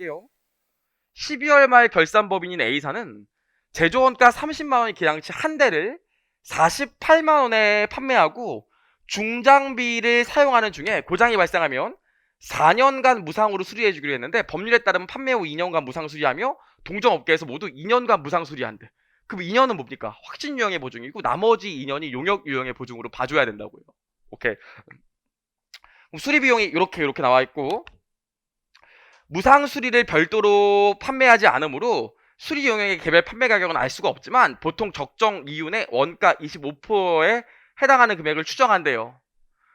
할게요. 12월 말 결산법인인 A사는 제조원가 30만 원의 기량치 한 대를 48만 원에 판매하고 중장비를 사용하는 중에 고장이 발생하면 4년간 무상으로 수리해 주기로 했는데 법률에 따르면 판매 후 2년간 무상 수리하며 동종업계에서 모두 2년간 무상 수리한대. 그럼 2년은 뭡니까? 확진 유형의 보증이고 나머지 2년이 용역 유형의 보증으로 봐줘야 된다고요. 오케이. 수리 비용이 이렇게 이렇게 나와 있고 무상 수리를 별도로 판매하지 않으므로 수리 용역의 개별 판매 가격은 알 수가 없지만 보통 적정 이윤의 원가 25%에 해당하는 금액을 추정한대요.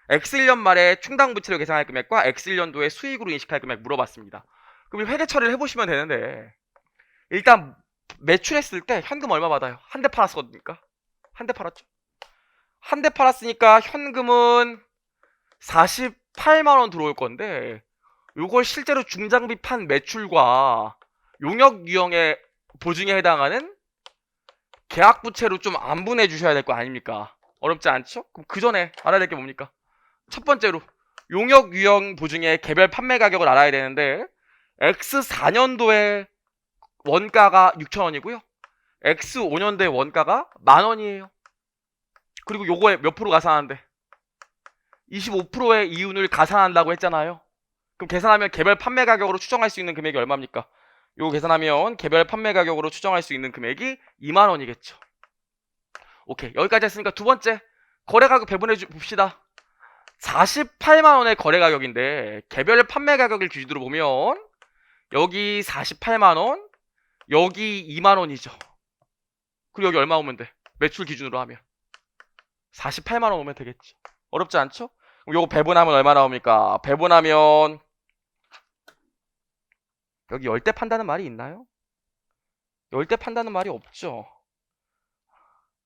X1년 말에 충당 부채로 계산할 금액과 X1년도에 수익으로 인식할 금액 물어봤습니다. 그럼 이 회계 처리를 해보시면 되는데 일단 매출했을 때 현금 얼마 받아요? 한 대 팔았거든요. 한대 팔았죠? 한 대 팔았으니까 현금은 48만 원 들어올 건데 요걸 실제로 중장비 판 매출과 용역 유형의 보증에 해당하는 계약 부채로 좀 안분해 주셔야 될 거 아닙니까? 어렵지 않죠? 그럼 그 전에 알아야 될 게 뭡니까? 첫 번째로 용역 유형 보증의 개별 판매 가격을 알아야 되는데 X 4년도에 원가가 6,000원이고요. X 5년도에 원가가 만 원이에요. 그리고 요거에 몇 프로 가산한대? 25%의 이윤을 가산한다고 했잖아요. 그럼 계산하면 개별 판매 가격으로 추정할 수 있는 금액이 얼마입니까? 요거 계산하면 개별 판매 가격으로 추정할 수 있는 금액이 2만 원이겠죠. 오케이. 여기까지 했으니까 두 번째 거래 가격 배분해 주, 봅시다. 48만 원의 거래 가격인데 개별 판매 가격을 기준으로 보면 여기 48만 원, 여기 2만 원이죠. 그리고 여기 얼마 오면 돼? 매출 기준으로 하면 48만 원 오면 되겠지. 어렵지 않죠? 그럼 요거 배분하면 얼마 나옵니까? 배분하면 여기 열대 판다는 말이 있나요? 열대 판다는 말이 없죠.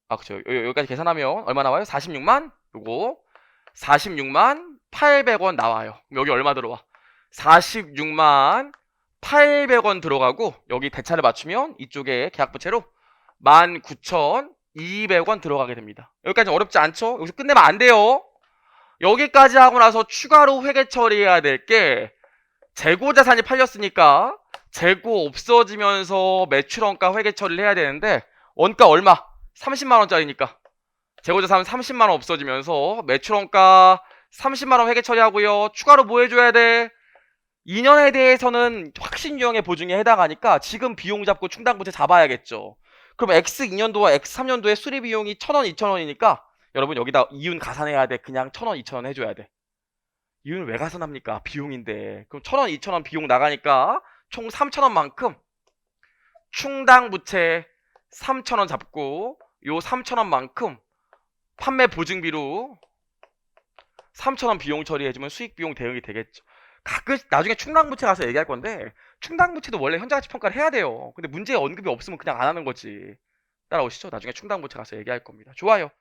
아, 그쵸. 여기까지 계산하면 얼마 나와요? 46만? 요거 46만 800원 나와요. 여기 얼마 들어와? 46만 800원 들어가고 여기 대차를 맞추면 이쪽에 계약부채로 19,200원 들어가게 됩니다. 여기까지 어렵지 않죠? 여기서 끝내면 안 돼요. 여기까지 하고 나서 추가로 회계 처리해야 될 게 재고 자산이 팔렸으니까 재고 없어지면서 매출원가 회계 처리를 해야 되는데 원가 얼마? 30만 원짜리니까 재고 자산 30만 원 없어지면서 매출원가 30만 원 회계 처리하고요. 추가로 뭐 해줘야 돼? 2년에 대해서는 확신 유형의 보증에 해당하니까 지금 비용 잡고 충당부채 잡아야겠죠. 그럼 X 2년도와 X 3년도의 수리 비용이 1,000원, 2,000원이니까 여러분 여기다 이윤 가산해야 돼. 그냥 1,000원, 2,000원 해줘야 돼. 이윤을 왜 가산합니까? 비용인데. 그럼 1,000원, 2,000원 비용 나가니까 총 3,000원만큼 충당 부채 3,000원 잡고 요 3,000원만큼 판매 보증비로 3,000원 비용 처리해주면 수익 비용 대응이 되겠죠. 가끔 나중에 충당 부채 가서 얘기할 건데 충당 부채도 원래 현장가치 평가를 해야 돼요. 근데 문제에 언급이 없으면 그냥 안 하는 거지. 따라오시죠. 나중에 충당 부채 가서 얘기할 겁니다. 좋아요.